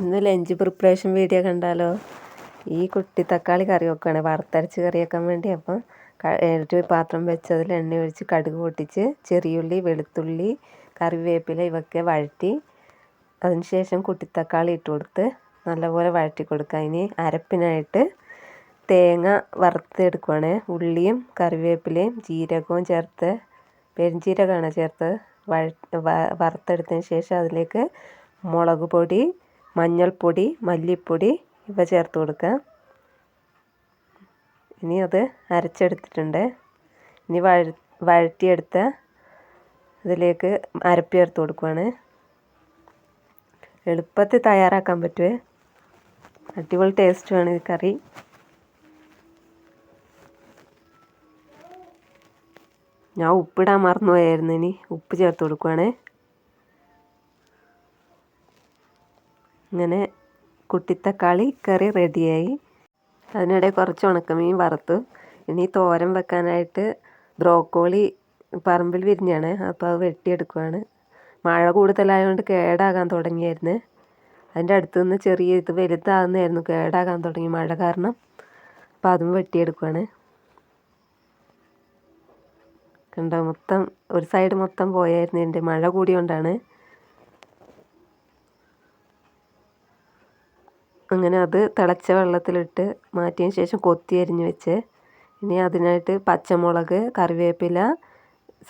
ഇന്ന് lunch preparation video കണ്ടാലോ? ഈ കുട്ടി തക്കാളി കറി വെക്കുകയാണ് വറുത്തരച്ച് കറി വെക്കാൻ വേണ്ടി അപ്പം ഒരു പാത്രം വെച്ചതിൽ എണ്ണ ഒഴിച്ച് കടുക് പൊട്ടിച്ച് ചെറിയുള്ളി വെളുത്തുള്ളി കറിവേപ്പില ഇവയൊക്കെ വഴറ്റി അതിനുശേഷം കുട്ടി തക്കാളി ഇട്ട് കൊടുത്ത് നല്ലപോലെ വഴറ്റി കൊടുക്കുക. ഇനി അരപ്പിനായിട്ട് തേങ്ങ വറുത്തെടുക്കുവാണ് ഉള്ളിയും കറിവേപ്പിലയും ജീരകവും ചേർത്ത് പെരുംജീരകമാണ് ചേർത്ത് വഴ വറുത്തെടുത്തതിന് ശേഷം അതിലേക്ക് മുളക് പൊടി മഞ്ഞൾപ്പൊടി മല്ലിപ്പൊടി ഇവ ചേർത്ത് കൊടുക്കുക. ഇനി അത് അരച്ചെടുത്തിട്ടുണ്ട്. ഇനി വഴ വഴറ്റിയെടുത്ത ഇതിലേക്ക് അരപ്പ് ചേർത്ത് കൊടുക്കുവാണ്. എളുപ്പത്തിൽ തയ്യാറാക്കാൻ പറ്റുമേ അടിപൊളി ടേസ്റ്റുമാണ് ഈ കറി. ഞാൻ ഉപ്പിടാൻ മറന്നുപോയായിരുന്നു ഇനി. ഉപ്പ് ചേർത്ത് കൊടുക്കുവാണേ. ഇങ്ങനെ കുട്ടിത്തക്കാളി കറി റെഡിയായി. അതിനിടെ കുറച്ച് ഉണക്കമീൻ വറുത്തു. ഇനി തോരൻ വെക്കാനായിട്ട് ബ്രോക്കോളി പറമ്പിൽ വിരിഞ്ഞാണ്. അപ്പോൾ അത് വെട്ടിയെടുക്കുവാണ്. മഴ കൂടുതലായതുകൊണ്ട് കേടാകാൻ തുടങ്ങിയായിരുന്നു. അതിന്റെ അടുത്ത് നിന്ന് ചെറിയ ഇത് വലുതാകുന്നതായിരുന്നു കേടാകാൻ തുടങ്ങി മഴ കാരണം. അപ്പം അതും വെട്ടിയെടുക്കുവാണ്. കണ്ടോ? മൊത്തം ഒരു സൈഡ് മൊത്തം പോയായിരുന്നു എന്റെ മഴ കൂടിയോണ്ടാണ്. അങ്ങനെ അത് തിളച്ച വെള്ളത്തിലിട്ട് മാറ്റിയതിന് ശേഷം കൊത്തി അരിഞ്ഞ് വെച്ച്. ഇനി അതിനായിട്ട് പച്ചമുളക് കറിവേപ്പില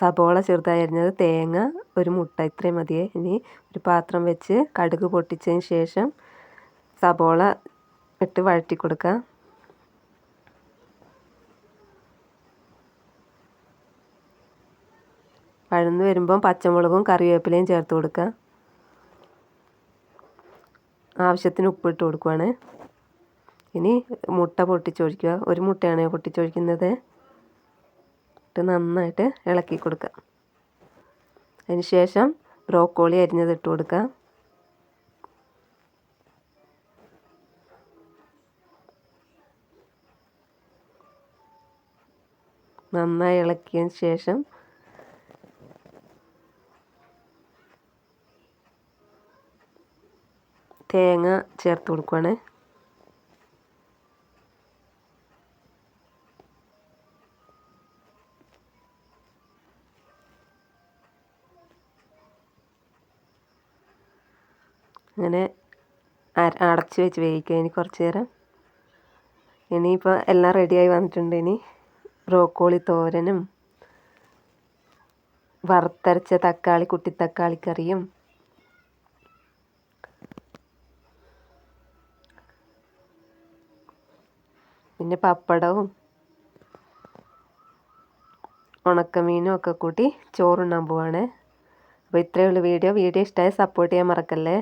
സബോള ചെറുതായി അരിഞ്ഞത് തേങ്ങ ഒരു മുട്ട ഇത്രയും മതിയേ ഇനി ഒരു പാത്രം വെച്ച് കടുക് പൊട്ടിച്ചതിന് ശേഷം സബോള ഇട്ട് വഴറ്റി കൊടുക്കുക വഴന്ന് വരുമ്പം പച്ചമുളകും കറിവേപ്പിലയും ചേർത്ത് കൊടുക്കുക ആവശ്യത്തിന് ഉപ്പിട്ട് കൊടുക്കുവാണ്. ഇനി മുട്ട പൊട്ടിച്ചൊഴിക്കുക. ഒരു മുട്ടയാണ് പൊട്ടിച്ചൊഴിക്കുന്നത്. ഇട്ട് നന്നായിട്ട് ഇളക്കി കൊടുക്കുക. അതിന് ശേഷം ബ്രോക്കോളി അരിഞ്ഞത് ഇട്ട് കൊടുക്കുക. നന്നായി ഇളക്കിയതിന് ശേഷം തേങ്ങ ചേർത്ത് കൊടുക്കുവാണ്. അങ്ങനെ അടച്ച് വെച്ച് വേവിക്കുക ഇനി കുറച്ച് നേരം. ഇനിയിപ്പോൾ എല്ലാം റെഡിയായി വന്നിട്ടുണ്ട്. ഇനി ബ്രോക്കോളി തോരനും വറുത്തരച്ച തക്കാളി കുട്ടി തക്കാളി കറിയും പിന്നെ പപ്പടവും ഉണക്കമീനും ഒക്കെ കൂട്ടി ചോറുണ്ണാൻ പോവാണ്. അപ്പോൾ ഇത്രയേ ഉള്ളൂ വീഡിയോ. വീഡിയോ ഇഷ്ടമായി സപ്പോർട്ട് ചെയ്യാൻ മറക്കല്ലേ.